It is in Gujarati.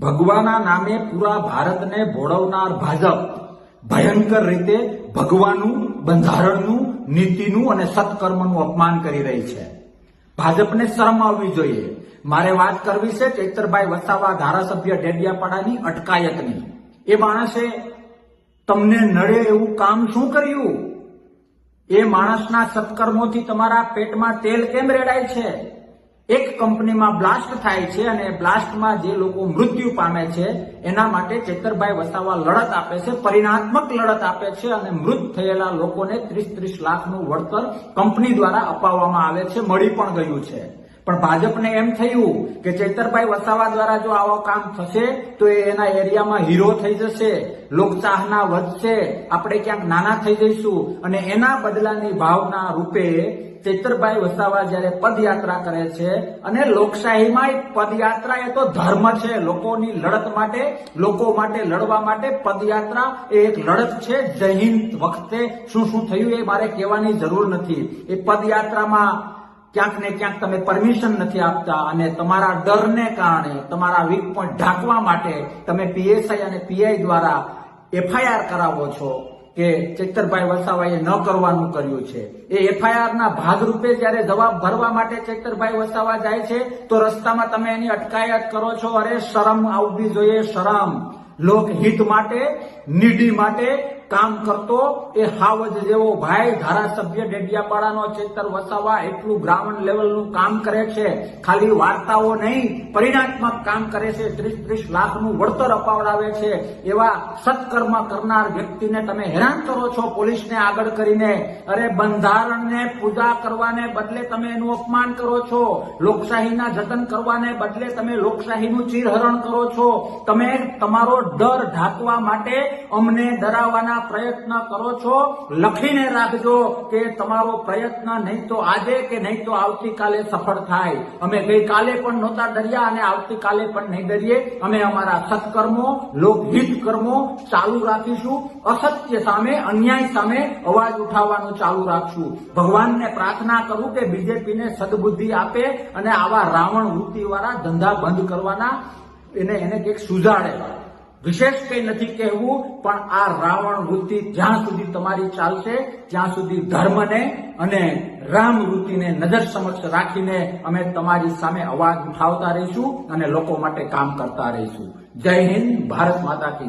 ભગવાના નામે પૂરા ભારતને ભોળવનાર ભાજપ ભયંકર રીતે ભગવાનું બંધારણનું, નીતિનું અને સત્કર્મનું અપમાન કરી રહી છે. ભાજપને શરમ આવવી જોઈએ. મારે વાત કરવી છે ચૈતરભાઈ વસાવા ધારાસભ્ય ડેડિયાપાડાની અટકાયતની. એ માણસે તમને નડે એવું કામ શું કર્યું? એ માણસના સત્કર્મોથી તમારા પેટમાં તેલ કેમ રેડાય છે? એક કંપનીમાં બ્લાસ્ટ થાય છે અને બ્લાસ્ટમાં જે લોકો મૃત્યુ પામે છે, એના માટે ચેતરભાઈ વસાવા લડત આપે છે, પરિણાત્મક લડત આપે છે અને મૃત થયેલા લોકોને ત્રીસ ત્રીસ લાખનું વળતર કંપની દ્વારા અપાવવામાં આવે છે, મળી પણ ગયું છે. પણ ભાજપને એમ થયું કે ચેતરભાઈ વસાવા દ્વારા જો આવો કામ થશે, તો એ એના એરિયામાં હીરો થઈ જશે, લોકચાહના વધશે, આપણે ક્યાંક નાના થઈ જઈશું અને એના બદલાની ભાવના રૂપે ચૈતરભાઈ વસાવા જ્યારે પદયાત્રા કરે છે અને લોકશાહીમાં પદયાત્રા એ તો ધર્મ છે. લોકોની લડત માટે, લોકો માટે લડવા માટે પદયાત્રા એ એક લડત છે. જય હિન્દ વખતે શું શું થયું એ મારે કહેવાની જરૂર નથી. એ પદયાત્રામાં ક્યાંક ને ક્યાંક તમે પરમિશન નથી આપતા અને તમારા ડરને કારણે, તમારા વીક પોઈન્ટ ઢાંકવા માટે તમે પીએસઆઈ અને પીઆઈ દ્વારા એફઆઈઆર કરાવો છો. કે ચેતરભાઈ વસાવાએ ન કરવાનું કર્યું છે. એ એફઆઈઆર ના ભાગરૂપે જ્યારે જવાબ ભરવા માટે ચેતરભાઈ વસાવા જાય છે, તો રસ્તામાં તમે એની અટકાયત કરો છો. અરે શરમ આવવી જોઈએ, શરમ. લોકહિત માટે, નીડી માટે કામ કરતો એ હાવજ જેવો ભાઈ ધારાસભ્ય ડેડિયાપાડાનો ચેતર વસાવા એટલું ગ્રાઉન્ડ લેવલનું કામ કરે છે. ખાલી વાર્તાઓ નહીં, પરિણાત્મક કામ કરે છે. ત્રીસ ત્રીસ લાખનું વળતર અપાવડાવે છે. એવા સત્કર્મ કરનાર વ્યક્તિને તમે હેરાન કરો છો પોલીસને આગળ કરીને. અરે બંધારણને પૂજા કરવાને બદલે તમે એનું અપમાન કરો છો. લોકશાહીના જતન કરવાને બદલે તમે લોકશાહીનું ચીરહરણ કરો છો. તમે તમારો ડર ઢાંકવા માટે અમને ડરાવવાના પ્રયત્ન કરો છો, લખીને રાખજો કે તમારો પ્રયત્ન નહીં તો આજે કે નહીં તો આવતીકાલે સફળ થાય. અમે ગઈકાલે પણ નહોતા ડર્યા અને આવતીકાલે પણ નહીં ડરીએ. અમે અમારા સત્કર્મો લોકહિત કર્મો ચાલુ રાખીશું. અસત્ય સામે, અન્યાય સામે અવાજ ઉઠાવવાનું ચાલુ રાખશું. ભગવાનને પ્રાર્થના કરું કે બીજેપીને સદબુદ્ધિ આપે અને આવા રાવણ વૃત્તિવાળા ધંધા બંધ કરવાના. એને એને કંઈક સુજાડે. વિશેષ કંઈ નથી કહેવું, પણ આ રાવણ વૃત્તિ જ્યાં સુધી તમારી ચાલશે, ત્યાં સુધી ધર્મને અને રામ વૃત્તિને નજર સમક્ષ રાખીને અમે તમારી સામે અવાજ ઉઠાવતા રહીશું અને લોકો માટે કામ કરતા રહીશું. જય હિન્દ, ભારત માતા કી